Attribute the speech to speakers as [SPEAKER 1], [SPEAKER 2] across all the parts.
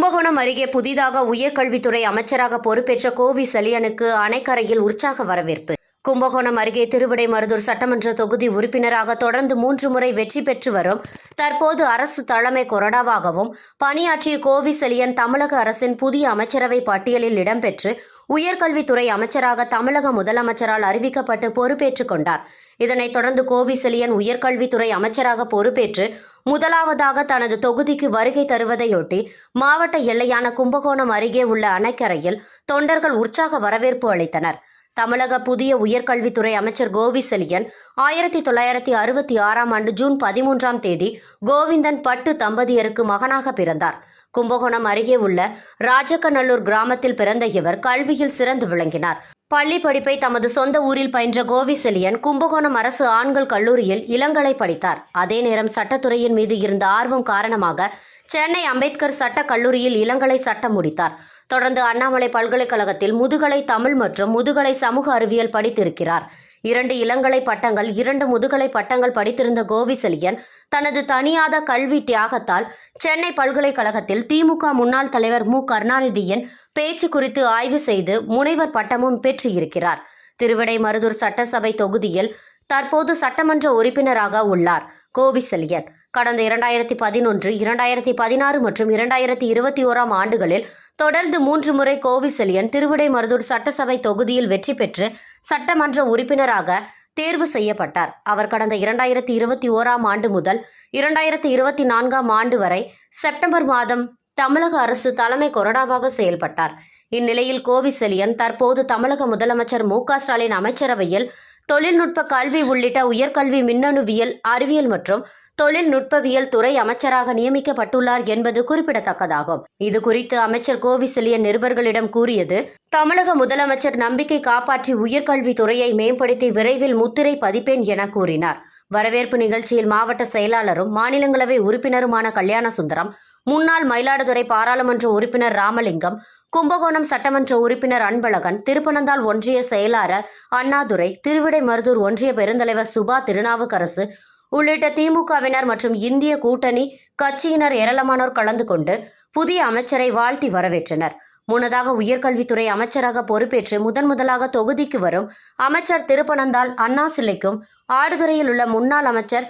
[SPEAKER 1] கும்பகோணம் அருகே புதிதாக உயர்கல்வித்துறை அமைச்சராக பொறுப்பேற்ற கோவி செலியனுக்கு அணைக்கரையில் உற்சாக வரவேற்பு. கும்பகோணம் அருகே திருவிடைமருதூர் சட்டமன்ற தொகுதி உறுப்பினராக தொடர்ந்து மூன்று முறை வெற்றி பெற்று வரும் தற்போது அரசு தலைமை கொறடாவாகவும் பணியாற்றிய கோவிசெலியன் தமிழக அரசின் புதிய அமைச்சரவை பட்டியலில் இடம்பெற்று உயர்கல்வித்துறை அமைச்சராக தமிழக முதலமைச்சரால் அறிவிக்கப்பட்டு பொறுப்பேற்றுக் கொண்டார். இதனைத் தொடர்ந்து கோவிசெலியன் உயர்கல்வித்துறை அமைச்சராக பொறுப்பேற்று முதலாவதாக தனது தொகுதிக்கு வருகை தருவதையொட்டி மாவட்ட எல்லையான கும்பகோணம் அருகே உள்ள அணைக்கரையில் தொண்டர்கள் உற்சாக வரவேற்பு அளித்தனர். தமிழக புதிய உயர்கல்வித்துறை அமைச்சர் கோவி செலியன் ஆயிரத்தி தொள்ளாயிரத்தி அறுபத்தி ஆறாம் ஆண்டு ஜூன் பதிமூன்றாம் தேதி கோவிந்தன் பட்டு தம்பதியருக்கு மகனாக பிறந்தார். கும்பகோணம் அருகே உள்ள ராஜக்கநல்லூர் கிராமத்தில் பிறந்த இவர் கல்வியில் சிறந்து விளங்கினார். பள்ளி படிப்பை தமது சொந்த ஊரில் பயின்ற கோவி செலியன் கும்பகோணம் அரசு ஆண்கள் கல்லூரியில் இளங்கலை படித்தார். அதே நேரம் சட்டத்துறையின் மீது இருந்த ஆர்வம் காரணமாக சென்னை அம்பேத்கர் சட்ட கல்லூரியில் இளங்கலை சட்டம் முடித்தார். தொடர்ந்து அண்ணாமலை பல்கலைக்கழகத்தில் முதுகலை தமிழ் மற்றும் முதுகலை சமூக அறிவியல் படித்திருக்கிறார். இரண்டு இளங்கலை பட்டங்கள் இரண்டு முதுகலை பட்டங்கள் படித்திருந்த கோவிசலியன் தனது தனியாத கல்வி தியாகத்தால் சென்னை பல்கலைக்கழகத்தில் திமுக முன்னாள் தலைவர் மு. கருணாநிதியின் பேச்சு குறித்து ஆய்வு செய்து முனைவர் பட்டமும் பெற்றிருக்கிறார். திருவிடைமருதூர் சட்டசபை தொகுதியில் தற்போது சட்டமன்ற உறுப்பினராக உள்ளார் கோவிசலியன் கடந்த இரண்டாயிரத்தி பதினொன்று இரண்டாயிரத்தி பதினாறு மற்றும் இரண்டாயிரத்தி இருபத்தி ஓராம் ஆண்டுகளில் தொடர்ந்து மூன்று முறை கோவிசலியன் திருவிடைமருதூர் சட்டசபை தொகுதியில் வெற்றி பெற்று சட்டமன்ற உறுப்பினராக தேர்வு செய்யப்பட்டார். அவர் கடந்த இரண்டாயிரத்தி இருபத்தி ஓராம் ஆண்டு முதல் இரண்டாயிரத்தி இருபத்தி நான்காம் ஆண்டு வரை செப்டம்பர் மாதம் தமிழக அரசு தலைமை கொறடாவாக செயல்பட்டார். இந்நிலையில் கோவிசெலியன் தற்போது தமிழக முதலமைச்சர் மு க ஸ்டாலின் அமைச்சரவையில் தொழில்நுட்ப கல்வி உள்ளிட்ட உயர்கல்வி மின்னணுவியல் அறிவியல் மற்றும் தொழில்நுட்பவியல் துறை அமைச்சராக நியமிக்கப்பட்டுள்ளார் என்பது குறிப்பிடத்தக்கதாகும். இது குறித்து அமைச்சர் கோவிசிலியன் நிருபர்களிடம் கூறியது தமிழக முதலமைச்சர் நம்பிக்கை காப்பாற்றி உயர்கல்வி துறையை மேம்படுத்தி விரைவில் முத்திரை பதிப்பேன் என கூறினார். வரவேற்பு நிகழ்ச்சியில் மாவட்ட செயலாளரும் மாநிலங்களவை உறுப்பினருமான கல்யாண சுந்தரம் முன்னாள் மயிலாடுதுறை பாராளுமன்ற உறுப்பினர் ராமலிங்கம் கும்பகோணம் சட்டமன்ற உறுப்பினர் அன்பழகன் திருப்பனந்தாள் ஒன்றிய செயலாளர் அண்ணாதுரை திருவிடைமருதூர் ஒன்றிய பெருந்தலைவர் சுபா திருநாவுக்கரசு உள்ளிட்ட திமுகவினர் மற்றும் இந்திய கூட்டணி கட்சியினர் ஏராளமானோர் கலந்து கொண்டு புதிய அமைச்சரை வாழ்த்தி வரவேற்றனர். முன்னதாக உயர்கல்வித்துறை அமைச்சராக பொறுப்பேற்று முதன் முதலாக தொகுதிக்கு வரும் அமைச்சர் திருப்பனந்தாள் அண்ணா சிலைக்கும் ஆடுதுறையில் உள்ள முன்னாள் அமைச்சர்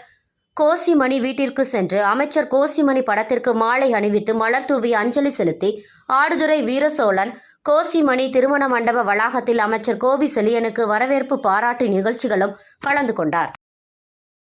[SPEAKER 1] கோசிமணி வீட்டிற்கு சென்று அமைச்சர் கோசிமணி படத்திற்கு மாலை அணிவித்து மலர் தூவி அஞ்சலி செலுத்தி ஆடுதுறை வீரசோழன் கோசிமணி திருமண மண்டப வளாகத்தில் அமைச்சர் கோவி செலியனுக்கு வரவேற்பு பாராட்டு நிகழ்ச்சிகளும் கலந்து கொண்டார்.